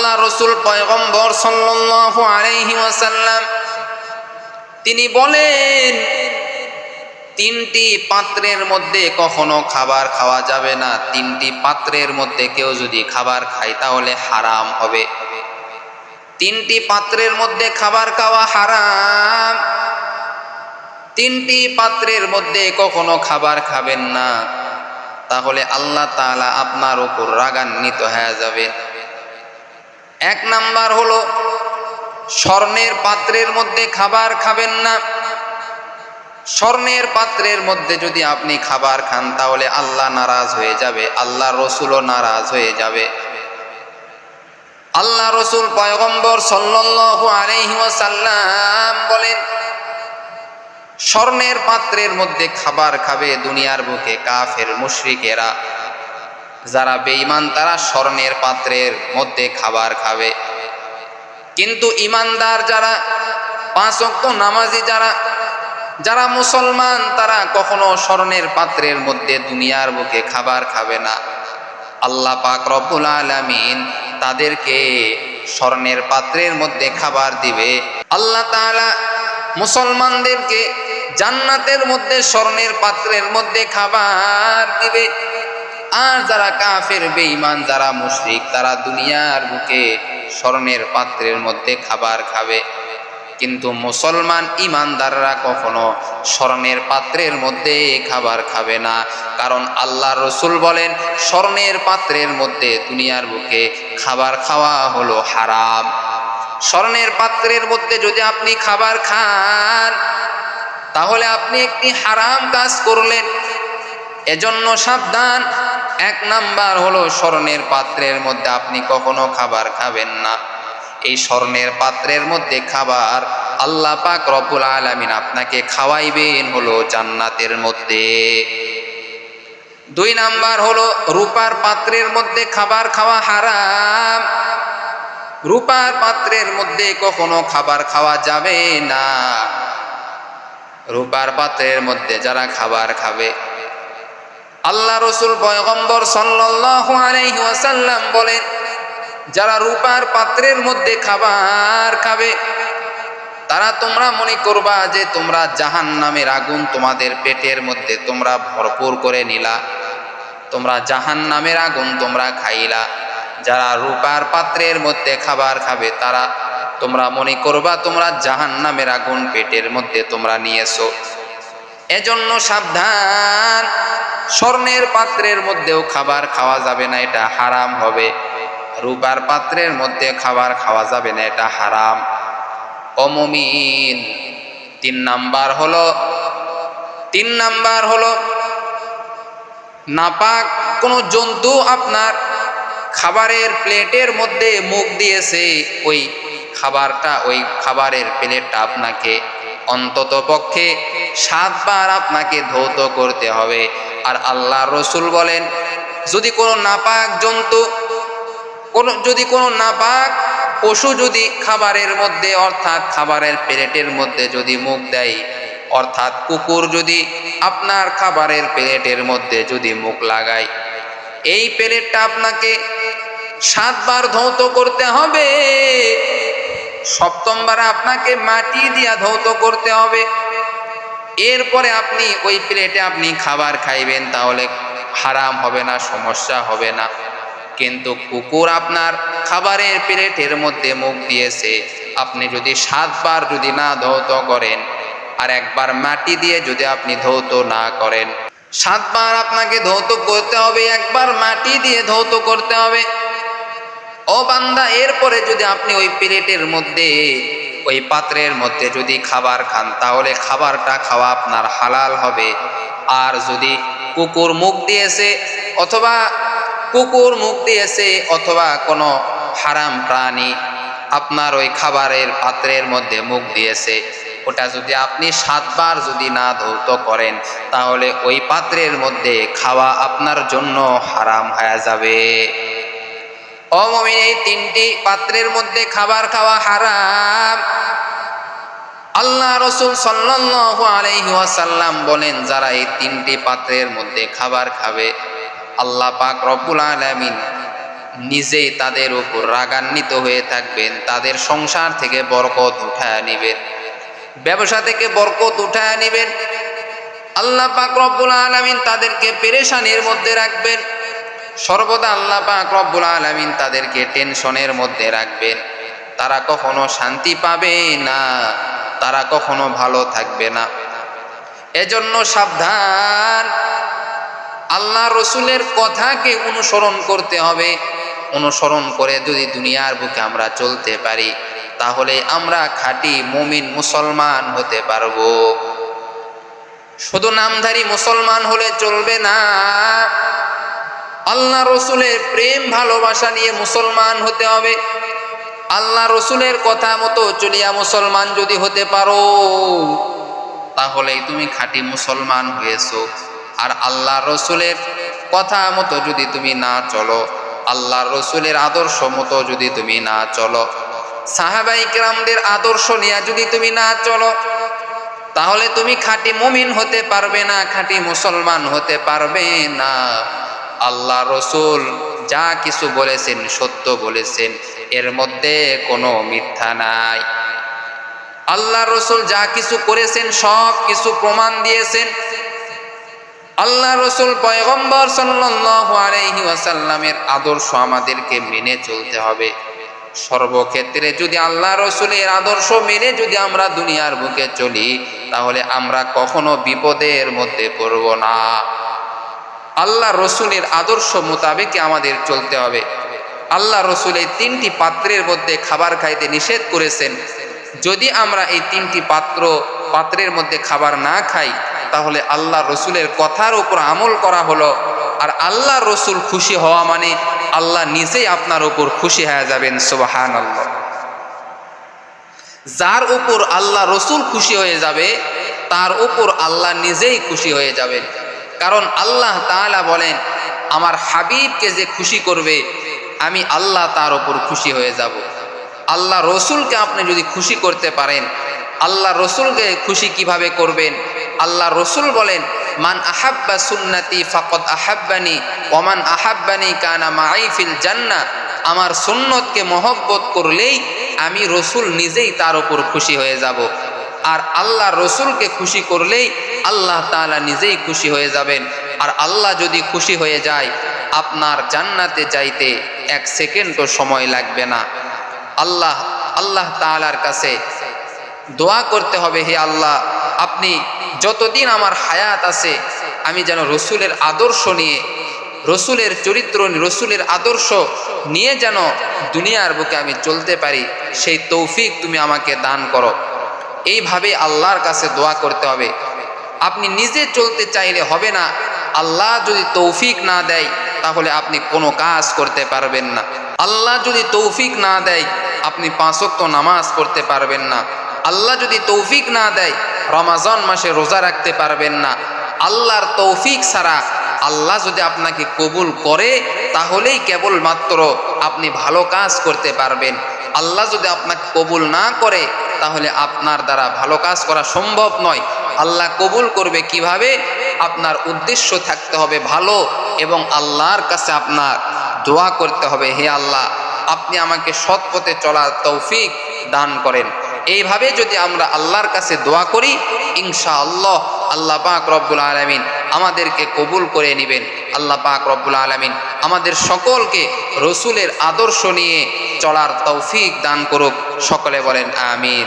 আল্লাহ রসুল পয়গম্বর ওয়াসাল্লাম, তিনি বলেন, তিনটি পাত্রের মধ্যে কখনো খাবার খাওয়া যাবে না। তিনটি পাত্রের মধ্যে কেউ যদি খাবার খায়, তাহলে হারাম হবে। তিনটি পাত্রের মধ্যে খাবার খাওয়া হারাম। তিনটি পাত্রের মধ্যে কখনো খাবার খাবেন না। তাহলে আল্লাহ তাআলা আপনার উপর রাগান্বিত হয়ে যাবে। এক নাম্বার হলো, স্বর্ণের পাত্রের মধ্যে খাবার খাবেন না। স্বর্ণের পাত্রের মধ্যে যদি আপনি খাবার খান, তাহলে আল্লাহ নারাজ হয়ে যাবে আল্লাহ রসুলও নারাজ হয়ে যাবে। আল্লাহ রসুল পয়গম্বর সাল্লাল্লাহু আলাইহি ওয়াসাল্লাম বলেন, স্বর্ণের পাত্রের মধ্যে খাবার খাবে দুনিয়ার বুকে কাফের, মুশরিকেরা। যারা বেঈমান, তারা স্বর্ণের পাত্রের মধ্যে খাবার খাবে। কিন্তু ইমানদার যারা, পাঁচ অক্ত নামাজি যারা যারা মুসলমান, তারা কখনো স্বর্ণের পাত্রের মধ্যে দুনিয়ার বুকে খাবার খাবে না। আল্লাহ পাক রব্বুল আলামিন তাদেরকে স্বর্ণের পাত্রের মধ্যে খাবার দিবে। আল্লাহ তাআলা মুসলমানদেরকে জান্নাতের মধ্যে, স্বর্ণের পাত্রের মধ্যে খাবার দিবে। আর যারা কাফের, বেঈমান, যারা মুশরিক, তারা দুনিয়ার বুকে স্বর্ণের পাত্রের মধ্যে খাবার খাবে। কিন্তু মুসলমান ইমানদাররা কখনো স্বর্ণের পাত্রের মধ্যে খাবার খাবে না। কারণ আল্লাহ রসুল বলেন, স্বর্ণের পাত্রের মধ্যে দুনিয়ার বুকে খাবার খাওয়া হলো হারাম। স্বর্ণের পাত্রের মধ্যে যদি আপনি খাবার খান, তাহলে আপনি একটি হারাম কাজ করলেন। এজন্য সাবধান এক নাম্বার হলো স্বর্ণের পাত্রের মধ্যে আপনি কখনো খাবার খাবেন না। এই স্বর্ণের পাত্রের মধ্যে খাবার আল্লাহ পাক রব্বুল আলামিন আপনাকে খাওয়াইবেন হলো জান্নাতের মধ্যে। দুই নাম্বার হলো রূপার পাত্রের মধ্যে খাবার খাওয়া হারাম। রূপার পাত্রের মধ্যে কখনো খাবার খাওয়া যাবে না। রূপার পাত্রের মধ্যে যারা খাবার খাবে আল্লাহ রসুল পয়গম্বর ওয়াসাল্লাম বলেন, যারা রূপার পাত্রের মধ্যে খাবার খাবে, তারা তোমরা মনে করবা যে তোমরা জাহান নামের আগুন তোমাদের পেটের মধ্যে তোমরা ভরপুর করে নিলা। তোমরা জাহান নামের আগুন তোমরা খাইলা। যারা রূপার পাত্রের মধ্যে খাবার খাবে, তারা তোমরা মনে করবা তোমরা জাহান নামের আগুন পেটের মধ্যে তোমরা নিয়েছো। এজন্য সাবধান স্বর্ণের পাত্রের মধ্যেও খাবার খাওয়া যাবে না, এটা হারাম হবে। রূপার পাত্রের মধ্যে খাবার খাওয়া যাবে না, এটা হারাম। অমমিন তিন নাম্বার হলো, তিন নাম্বার হলো, নাপাক কোনো জন্তু আপনার খাবারের প্লেটের মধ্যে মুখ দিয়েছে, ওই খাবারটা, ওই খাবারের প্লেটটা আপনাকে অন্তত পক্ষে সাতবার আপনাকে ধৌত করতে হবে। আর আল্লাহ রসুল বলেন, যদি কোনো নাপাক জন্তু, কোনো যদি কোনো নাপাক পশু যদি খাবারের মধ্যে, অর্থাৎ খাবারের প্লেটের মধ্যে যদি মুখ দেয়, অর্থাৎ কুকুর যদি আপনার খাবারের প্লেটের মধ্যে যদি মুখ লাগায়, এই প্লেটটা আপনাকে সাতবার ধৌত করতে হবে। সপ্তমবার আপনাকে মাটি দিয়া ধৌত করতে হবে। এরপরে আপনি ওই প্লেটে আপনি খাবার খাইবেন, তাহলে হারাম হবে না, সমস্যা হবে না। কিন্তু কুকুর আপনার খাবারের প্লেটের মধ্যে মুখ দিয়েছে, আপনি যদি সাতবার যদি না ধৌত করেন, আর একবার মাটি দিয়ে যদি আপনি ধৌত না করেন, সাতবার আপনাকে ধৌত করতে হবে, একবার মাটি দিয়ে ধৌত করতে হবে। ও বান্দা, এরপরে যদি আপনি ওই প্লেটের মধ্যে ওই পাত্রের মধ্যে যদি খাবার খান, তাহলে খাবারটা খাওয়া আপনার হালাল হবে। আর যদি কুকুর মুখ দিয়েছে অথবা কুকুর মুখ দিয়েছে অথবা কোনো হারাম প্রাণী আপনার ওই খাবারের পাত্রের মধ্যে মুখ দিয়েছে ওটা যদি আপনি সাতবার যদি না ধৌত করেন, তাহলে ওই পাত্রের মধ্যে খাওয়া আপনার জন্য হারাম হয়ে যাবে। অমমিন এই তিনটি পাত্রের মধ্যে খাবার খাওয়া হারাম। আল্লাহ রসুল ওয়াসাল্লাম বলেন, যারা এই তিনটি পাত্রের মধ্যে খাবার খাবে, আল্লাহ পাক রব্বুল আলামিন নিজেই তাদের উপর রাগান্বিত হয়ে থাকবেন, তাদের সংসার থেকে বরকত উঠায় নিবেন ব্যবসা থেকে বরকত উঠায় নিবেন আল্লাহ পাক রব্বুল আলামিন তাদেরকে পেরেশানির মধ্যে রাখবেন। সর্বদা আল্লাহ পাক রব্বুল আলামিন তাদেরকে টেনশনের মধ্যে রাখবেন। তারা কখনো শান্তি পাবে না, তারা কখনো ভালো থাকবে না। এজন্য সাবধান। আল্লাহ রসুলের কথাকে অনুসরণ করতে হবে। অনুসরণ করে যদি দুনিয়ার বুকে আমরা চলতে পারি, তাহলে আমরা খাঁটি মুমিন মুসলমান হতে পারব। শুধু নামধারী মুসলমান হলে চলবে না। আল্লাহ রসুলের প্রেম, ভালোবাসা নিয়ে মুসলমান হতে হবে। আল্লাহ রসুলের কথা মতো চলিয়া মুসলমান যদি হতে পারো, তাহলেই তুমি খাঁটি মুসলমান হয়েছো। আর আল্লাহ রসুলের কথা মতো যদি তুমি না চলো, আল্লাহ রসুলের আদর্শ মতো যদি তুমি না চলো সাহাবাই কেরামদের আদর্শ নিয়ে যদি তুমি না চলো, তাহলে তুমি খাঁটি মুমিন হতে পারবে না, খাঁটি মুসলমান হতে পারবে না। আল্লাহ রসুল যা কিছু বলেছেন, সত্য বলেছেন, এর মধ্যে কোনো মিথ্যা নাই। আল্লাহ রসুল যা কিছু করেছেন, সব কিছু প্রমাণ দিয়েছেন। আল্লাহ রসুল পয়গম্বর ওয়াসাল্লামের আদর্শ আমাদেরকে মেনে চলতে হবে। সর্বক্ষেত্রে যদি আল্লাহ রসুলের আদর্শ মেনে যদি আমরা দুনিয়ার বুকে চলি, তাহলে আমরা কখনো বিপদের মধ্যে পড়ব না। আল্লাহ রসুলের আদর্শ মোতাবেক আমাদের চলতে হবে। আল্লাহ রসুল এই তিনটি পাত্রের মধ্যে খাবার খাইতে নিষেধ করেছেন। যদি আমরা এই তিনটি পাত্র, পাত্রের মধ্যে খাবার না খাই, তাহলে আল্লাহ রসুলের কথার উপর আমল করা হলো। আর আল্লাহ রসুল খুশি হওয়া মানে আল্লাহ নিজেই আপনার উপর খুশি হয়ে যাবেন সুবাহান আল্লাহ যার উপর আল্লাহ রসুল খুশি হয়ে যাবে, তার উপর আল্লাহ নিজেই খুশি হয়ে যাবেন। কারণ আল্লাহ তালা বলেন, আমার হাবিবকে যে খুশি করবে, আমি আল্লাহ তার ওপর খুশি হয়ে যাব। আল্লাহ রসুলকে আপনি যদি খুশি করতে পারেন, আল্লাহ রসুলকে খুশি কীভাবে করবেন? আল্লাহ রসুল বলেন, মান আহাব্বা সুন্নাতি ফাকদ আহাব্বানি ওমান আহাব্বানি কানা মাইফিল জান্না। আমার সুন্নতকে মহব্বত করলেই আমি রসুল নিজেই তার উপর খুশি হয়ে যাব। আর আল্লাহ রসুলকে খুশি করলেই আল্লাহ তাআলা নিজেই খুশি হয়ে যাবেন। আর আল্লাহ যদি খুশি হয়ে যায়, আপনার জান্নাতে যাইতে এক সেকেন্ডও সময় লাগবে না। আল্লাহ আল্লাহ তাআলার কাছে দোয়া করতে হবে, হে আল্লাহ, আপনি যতদিন আমার হায়াত আছে, আমি যেন রসুলের আদর্শ নিয়ে, রসুলের চরিত্র রসুলের আদর্শ নিয়ে যেন দুনিয়ার বুকে আমি চলতে পারি, সেই তৌফিক তুমি আমাকে দান করো। এইভাবে আল্লাহর কাছে দোয়া করতে হবে। আপনি নিজে চলতে চাইলে হবে না। আল্লাহ যদি তৌফিক না দেয়, তাহলে আপনি কোনো কাজ করতে পারবেন না। আল্লাহ যদি তৌফিক না দেয়, আপনি পাঁচক্ত নামাজ পড়তে পারবেন না। আল্লাহ যদি তৌফিক না দেয়, রমাজন মাসে রোজা রাখতে পারবেন না। আল্লাহর তৌফিক ছাড়া আল্লাহ যদি আপনাকে কবুল করে, তাহলেই কেবলমাত্র আপনি ভালো কাজ করতে পারবেন। আল্লাহ যদি আপনাকে কবুল না করে, তাহলে আপনার দ্বারা ভালো কাজ করা সম্ভব নয়। আল্লাহ কবুল করবে কীভাবে? আপনার উদ্দেশ্য থাকতে হবে ভালো এবং আল্লাহর কাছে আপনার দোয়া করতে হবে, হে আল্লাহ, আপনি আমাকে সৎ পথে চলার তৌফিক দান করেন। এইভাবে যদি আমরা আল্লাহর কাছে দোয়া করি ইনশা আল্লাহ আল্লাহ পাক রব্বুল আলমিন আমাদেরকে কবুল করে নেবেন। আল্লাহ পাক রব্বুল আলমিন আমাদের সকলকে রসুলের আদর্শ নিয়ে চলার তৌফিক দান করুক। সকলে বলেন, আমিন।